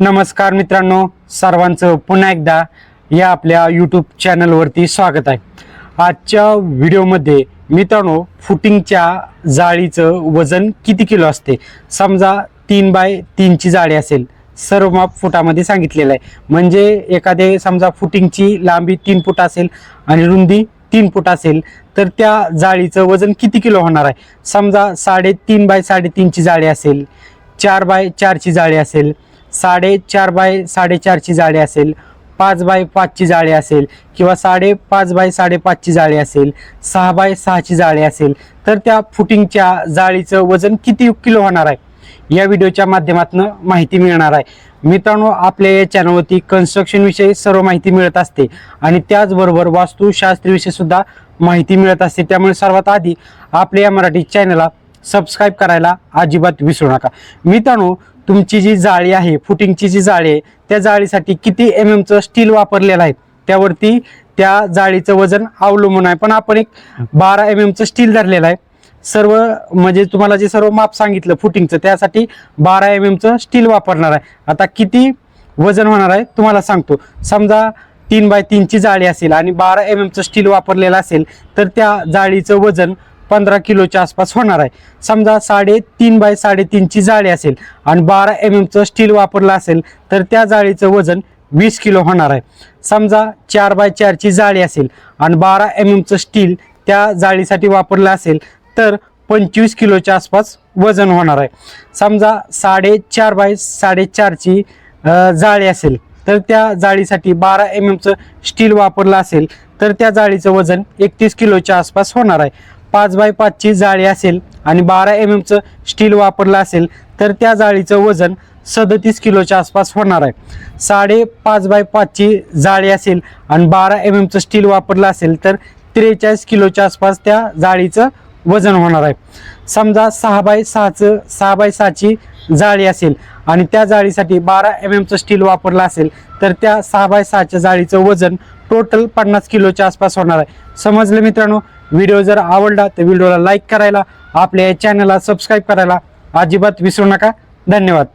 नमस्कार मित्रांनो सर्वांचं पुन्हा एकदा या आपल्या यूट्यूब चॅनलवरती स्वागत आहे. आजच्या व्हिडिओमध्ये मित्रांनो फुटिंगच्या जाळीचं वजन किती किलो असते? समजा तीन बाय तीनची जाळी असेल सर्व माप फुटामध्ये सांगितलेलं आहे. म्हणजे एखादे समजा फुटिंगची लांबी तीन फूट असेल आणि रुंदी तीन फूट असेल तर त्या जाळीचं वजन किती किलो होणार आहे? समजा साडेतीन बाय साडेतीनची जाळी असेल चार बाय चारची जाळी असेल साडेचार बाय साडेचारची जाळी असेल पाच बाय पाचची जाळी असेल किंवा साडेपाच बाय साडेपाचची जाळी असेल सहा बाय सहाची जाळी असेल तर त्या फुटिंगच्या जाळीचं वजन किती किलो होणार आहे? या व्हिडिओच्या माध्यमातून माहिती मिळणार आहे. मित्रांनो आपल्या या चॅनलवरती कन्स्ट्रक्शनविषयी सर्व माहिती मिळत असते आणि त्याचबरोबर वास्तुशास्त्रविषयी सुद्धा माहिती मिळत असते. त्यामुळे सर्वात आधी आपल्या या मराठी चॅनलला सबस्क्राईब करायला अजिबात विसरू नका. मित्रांनो तुमची जी जाळी आहे फुटिंगची जी जाळी आहे त्या जाळीसाठी किती एम एमचं स्टील वापरलेलं आहे त्यावरती त्या जाळीचं वजन अवलंबून आहे. पण आपण एक बारा एम एमचं स्टील धरलेलं आहे. सर्व म्हणजे तुम्हाला जे सर्व माप सांगितलं फुटिंगचं त्यासाठी बारा एम एमचं स्टील वापरणार आहे. आता किती वजन होणार आहे तुम्हाला सांगतो. समजा तीन बाय तीनची जाळी असेल आणि बारा एम एमचं स्टील वापरलेलं असेल तर त्या जाळीचं वजन पंधरा किलोच्या आसपास होणार आहे. समजा साडेतीन बाय साडेतीनची जाळी असेल आणि बारा एम एमचं स्टील वापरलं असेल तर त्या जाळीचं वजन वीस किलो होणार आहे. समजा चार बाय चारची जाळी असेल आणि बारा एम एमचं स्टील त्या जाळीसाठी वापरलं असेल तर पंचवीस किलोच्या आसपास वजन होणार आहे. समजा साडेचार बाय साडेचारची जाळी असेल तर त्या जाळीसाठी बारा एम एमचं स्टील वापरलं असेल तर त्या जाळीचं वजन एकतीस किलोच्या आसपास होणार आहे. पाच बाय पाचची जाळी असेल आणि बारा एम एमचं स्टील वापरलं असेल तर त्या जाळीचं वजन सदतीस किलोच्या आसपास होणार आहे. साडे पाच बाय पाचची जाळी असेल आणि बारा एम एमचं स्टील वापरलं असेल तर त्रेचाळीस किलोच्या आसपास त्या जाळीचं वजन होणार आहे. समजा सहा बाय सहाचं सहा बाय सहाची जाळी असेल आणि त्या जाळीसाठी बारा एम एमचं स्टील वापरलं असेल तर त्या सहा बाय सहाच्या जाळीचं वजन टोटल पन्नास किलोच्या आसपास होणार आहे. समजलं मित्रांनो? व्हिडिओ जर आवडला तर व्हिडिओला लाईक करायला आपल्या या चॅनलला सबस्क्राईब करायला अजिबात विसरू नका. धन्यवाद.